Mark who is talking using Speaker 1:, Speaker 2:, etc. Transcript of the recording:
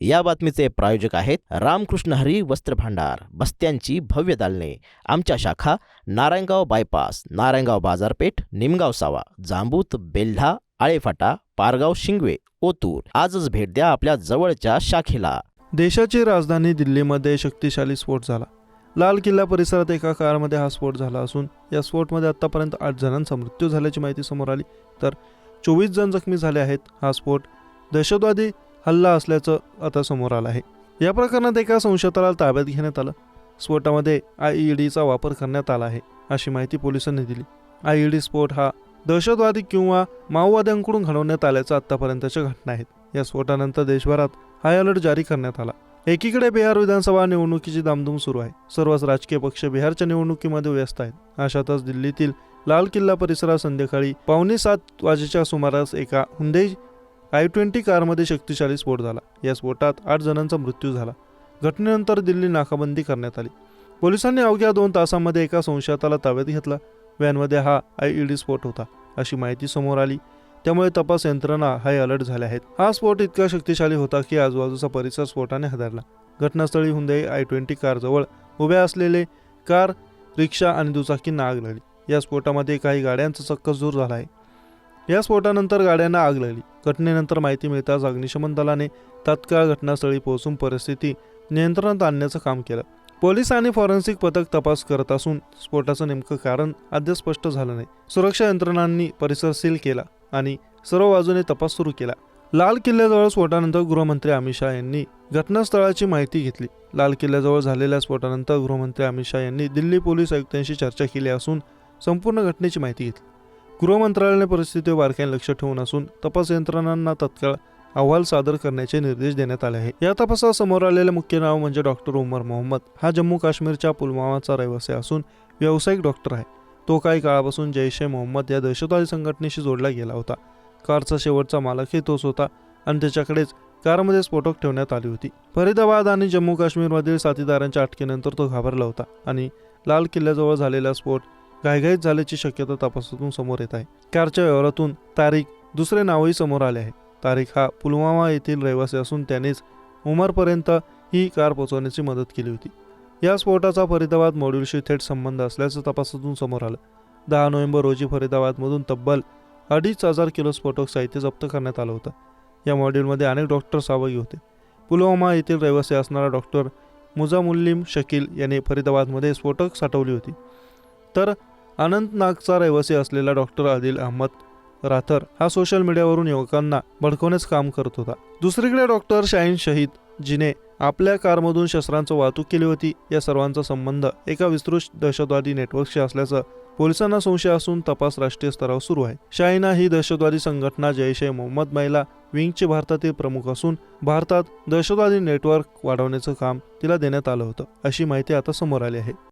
Speaker 1: या बातमीचे प्रायोजक आहेत रामकृष्ण हरी वस्त्र भांडार बस्त्यांची भव्य दालने. आमच्या शाखा नारायणगाव बायपास नारायणगाव बाजारपेठ निमगाव सावा जांबूत बेल्हा आळेफाटा पारगाव शिंगवे ओतूर. आजच भेट द्या आपल्या जवळच्या शाखेला.
Speaker 2: देशाची राजधानी दिल्लीमध्ये शक्तिशाली स्फोट झाला. लाल किल्ला परिसरात एका कारमध्ये हा स्फोट झाला असून या स्फोटमध्ये आतापर्यंत आठ जणांचा मृत्यू झाल्याची माहिती समोर आली. तर चोवीस जण जखमी झाले आहेत हा स्फोट. दहशतवादी हल्ला असल्याचं आता समोर आलं आहे. या प्रकरणात एका संशयिताला ताब्यात घेण्यात आलं. स्फोटामध्ये आय ई डीचा वापर करण्यात आला आहे अशी माहिती पोलिसांनी दिली. आय ई डी स्फोट हा दहशतवादी किंवा माओवाद्यांकडून घडवण्यात आल्याच्या आत्तापर्यंतच्या घटना आहेत. या स्फोटानंतर देशभरात हाय अलर्ट जारी करण्यात आला. एकीकडे बिहार विधानसभा निवडणुकीची दामधूम सुरू आहे. सर्वच राजकीय पक्ष बिहारच्या निवडणुकीमध्ये व्यस्त आहेत. अशातच दिल्लीतील लाल किल्ला परिसरात संध्याकाळी पावणे सात वाजेच्या सुमारास एका हुंदई आय ट्वेंटी कारमध्ये शक्तिशाली स्फोट झाला. या स्फोटात आठ जणांचा मृत्यू झाला. घटनेनंतर दिल्ली नाकाबंदी करण्यात आली. पोलिसांनी अवघ्या दोन तासांमध्ये एका संशयाताला ताब्यात घेतला. व्हॅनमध्ये हा आय ई डी स्फोट होता अशी माहिती समोर आली. त्यामुळे तपास यंत्रणा हाय अलर्ट झाल्या आहेत. हा स्फोट इतका शक्तिशाली होता की आजूबाजूचा परिसर स्फोटाने हादरला. घटनास्थळी हुंदई आय ट्वेंटी कारजवळ उभ्या असलेले कार रिक्षा आणि दुचाकींना आग लागली. या स्फोटामध्ये काही गाड्यांचा चक्कचूर झाला आहे. या स्फोटानंतर गाड्यांना आग लागली. घटनेनंतर माहिती मिळताच अग्निशमन दलाने तात्काळ घटनास्थळी पोहोचून परिस्थिती नियंत्रणात आणण्याचं काम केलं. पोलीस आणि फॉरेन्सिक पथक तपास करत असून स्फोटाचं नेमकं कारण अद्याप स्पष्ट झालं नाही. सुरक्षा यंत्रणांनी परिसर सील केला आणि सर्व बाजूने तपास सुरू केला. लाल किल्ल्याजवळ स्फोटानंतर गृहमंत्री अमित शहा यांनी घटनास्थळाची माहिती घेतली. लाल किल्ल्याजवळ झालेल्या स्फोटानंतर गृहमंत्री अमित शहा यांनी दिल्ली पोलीस आयुक्तांशी चर्चा केली असून संपूर्ण घटनेची माहिती घेतली. गृहमंत्रालयाने परिस्थितीवर बारकाईने लक्ष ठेवून असून तपास यंत्रणांना तत्काळ अहवाल सादर करण्याचे निर्देश देण्यात आले आहे या तपासात समोर आलेले मुख्य नाव म्हणजे डॉक्टर उमर मोहम्मद. हा जम्मू काश्मीरच्या पुलवामाचा रहिवासी असून व्यावसायिक डॉक्टर आहे. तो काही काळापासून जैश ए मोहम्मद या दहशतवादी संघटनेशी जोडला गेला होता. कारचा शेवटचा मालकही तोच होता आणि त्याच्याकडेच कारमध्ये स्फोटक ठेवण्यात आली होती. फरीदाबाद आणि जम्मू काश्मीरमधील साथीदारांच्या अटकेनंतर तो घाबरला होता आणि लाल किल्ल्याजवळ झालेला स्फोट घाईघाईत झाल्याची शक्यता तपासातून समोर येत आहे. कारच्या व्यवहारातून तारीख दुसरे नावही समोर आले आहे. तारीख हा पुलवामा येथील रहिवासी असून त्यानेच उमरपर्यंत ही कार पोहोचवण्याची मदत केली होती. या स्फोटाचा फरीदाबाद मॉड्यूलशी थेट संबंध असल्याचं तपासातून समोर आलं. दहा नोव्हेंबर रोजी फरीदाबादमधून तब्बल अडीच हजार किलो स्फोटक साहित्य जप्त करण्यात आलं होतं. या मॉड्यूलमध्ये अनेक डॉक्टर सहभागी होते. पुलवामा येथील रहिवासी असणारा डॉक्टर मुजामुल्लीम शकील याने फरीदाबादमध्ये स्फोटक साठवली होती. तर अनंतनागचा रहिवासी असलेला डॉक्टर आदिल अहमद राथर हा सोशल मीडियावरून युवकांना भडकवण्याचं काम करत होता. दुसरीकडे डॉक्टर शाहीन शहीद जिने आपल्या कारमधून शस्त्रांचं वाहतूक केली होती या सर्वांचा संबंध एका विस्तृत दहशतवादी नेटवर्कशी असल्याचं पोलिसांना संशय असून तपास राष्ट्रीय स्तरावर सुरू आहे. शाहीना ही दहशतवादी संघटना जैश ए मोहम्मद महिला विंगचे भारतातील प्रमुख असून भारतात दहशतवादी नेटवर्क वाढवण्याचं काम तिला देण्यात आलं होतं अशी माहिती आता समोर आली आहे.